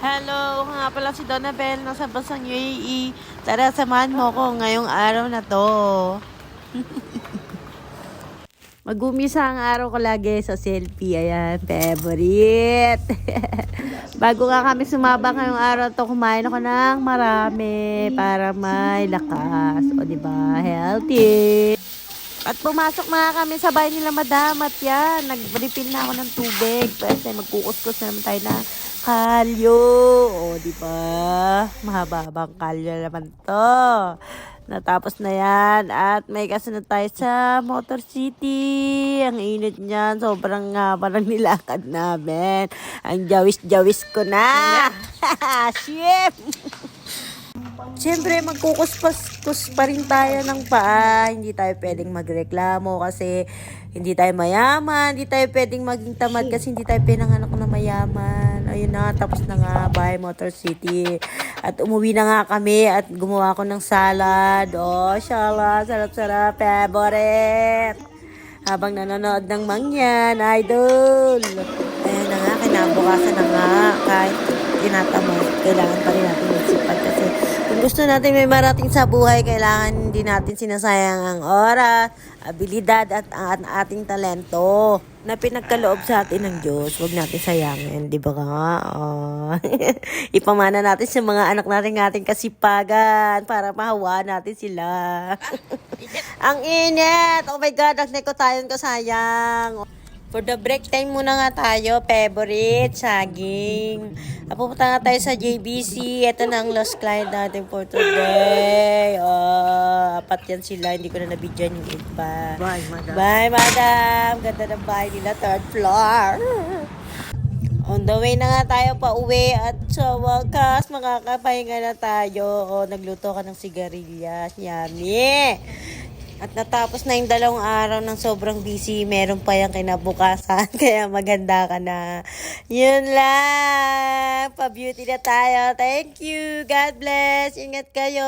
Hello, ako nga pala si Donna Bell, nasa bansang UAE. Tara, samahan mo ko ngayong araw na to. Magumisa ang araw ko lagi sa selfie. Ayan, favorite. Bago nga kami sumaba ngayong araw to, kumain ako ng marami para may lakas. O, di ba? Healthy. At pumasok na kami sa bahay nila madam at yan, nag-refill na ako ng tubig. Kasi magkukuskus na naman tayo na kalyo. O, di ba? Mahaba-habang kalyo naman to. Natapos na yan. At may kasunod tayo sa Motor City. Ang init niyan. Sobrang nga parang nilakad namin. Ang jawis-jawis ko na. Shit! Siyempre, magkukuspas-kus pa rin tayo ng paa. Hindi tayo pwedeng magreklamo kasi hindi tayo mayaman. Hindi tayo pwedeng maging tamad kasi hindi tayo pinanganak na mayaman. Ayun na, tapos na nga, bye Motor City. At umuwi na nga kami at gumawa ko ng salad. Oh, shala, sarap-sarap, favorite. Habang nanonood ng mangyan, idol. Ayun na nga, kinabukasan na nga. Kahit tinatamad, kailangan pa rin natin magsipag kasi gusto natin may marating sa buhay, kailangan hindi natin sinasayang ang oras, abilidad at ang ating talento na pinagkaloob sa atin ng Diyos. Huwag natin sayangin, di ba nga? Oh. Ipamana natin sa mga anak natin ating kasipagan para mahawa natin sila. ang init! Oh my God, ang ko tayo ko sayang. For the break time muna nga tayo, favorite, saging. Ah, Pupunta nga tayo sa JBC. Ito na ang lost client natin for today. Oh, apat yan sila. Hindi ko na nabidyan yung iba. Bye, madam. Bye, madam. Ganda ng bahay nila, third floor. On the way na nga tayo pa uwi at sa wakas makakapahinga na tayo. O, nagluto ka ng sigarilyas. Yummy! At natapos na yung dalawang araw ng sobrang busy. Meron pa yung kinabukasan. Kaya maganda ka na. Yun lang. Pa-beauty na tayo. Thank you. God bless. Ingat kayo.